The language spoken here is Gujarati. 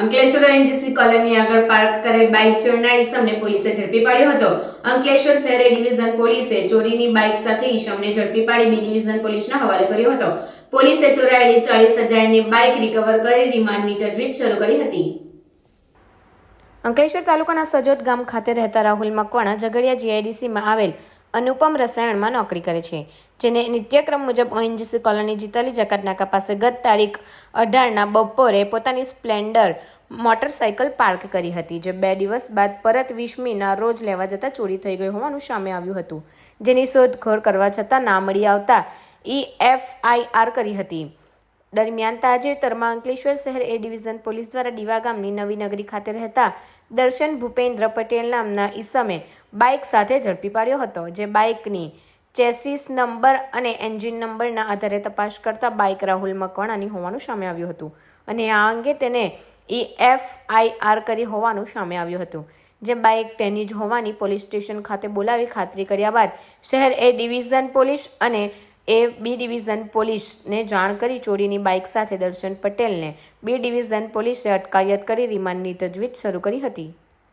અંકલેશ્વર એનજીસી કોલોની આગળ પાર્ક કરેલ બાઇક ચોરનાર ઈસમને પોલીસે ઝડપી પાડ્યો હતો. અંકલેશ્વર શહેર ડિવિઝન પોલીસે ચોરીની બાઇક સાથે ઈસમને ઝડપી પાડી બી ડિવિઝન પોલીસના હવાલે કર્યો હતો. પોલીસે ચોરાયેલી ચાલીસ હજારની બાઇક રિકવર કરી રિમાન્ડની તજવીજ શરૂ કરી હતી. અંકલેશ્વર તાલુકાના સજોટ ગામ ખાતે રહેતા રાહુલ મકવાણા ઝઘડિયા જીઆઈડીસીમાં આવેલ અનુપમ રસાયણમાં નોકરી કરે છે, જેને નિત્યક્રમ મુજબ ઓએનજીસી કોલોની જીતાલી જકાતનાકા પાસે ગત તારીખ અઢારના બપોરે પોતાની સ્પ્લેન્ડર મોટરસાયકલ પાર્ક કરી હતી, જે બે દિવસ બાદ પરત વીસમીના રોજ લેવા જતાં ચોરી થઈ ગઈ હોવાનું સામે આવ્યું હતું, જેની શોધખોળ કરવા છતાં ના મળી આવતા ઈ આર કરી હતી. દરમિયાન તાજેતરમાં અંકલેશ્વર શહેર એ ડિવિઝન પોલીસ દ્વારા દીવા ગામની નવી નગરી ખાતે રહેતા દર્શન ભૂપેન્દ્ર પટેલ નામના ઈસમે બાઇક સાથે ઝડપી પાડ્યો હતો, જે બાઇકની ચેસિસ નંબર અને એન્જિન નંબરના આધારે તપાસ કરતા બાઇક રાહુલ મકવાણાની હોવાનું સામે આવ્યું હતું અને આ અંગે તેને ઈ એફઆઈઆર કરી હોવાનું સામે આવ્યું હતું. જે બાઇક તેની જ હોવાની પોલીસ સ્ટેશન ખાતે બોલાવી ખાતરી કર્યા બાદ શહેર એ ડિવિઝન પોલીસ અને એ બી ડિવિઝન પોલીસને જાણ કરી ચોરીની બાઇક સાથે દર્શન પટેલને બી ડિવિઝન પોલીસે અટકાયત કરી રિમાન્ડની તજવીજ શરૂ કરી હતી.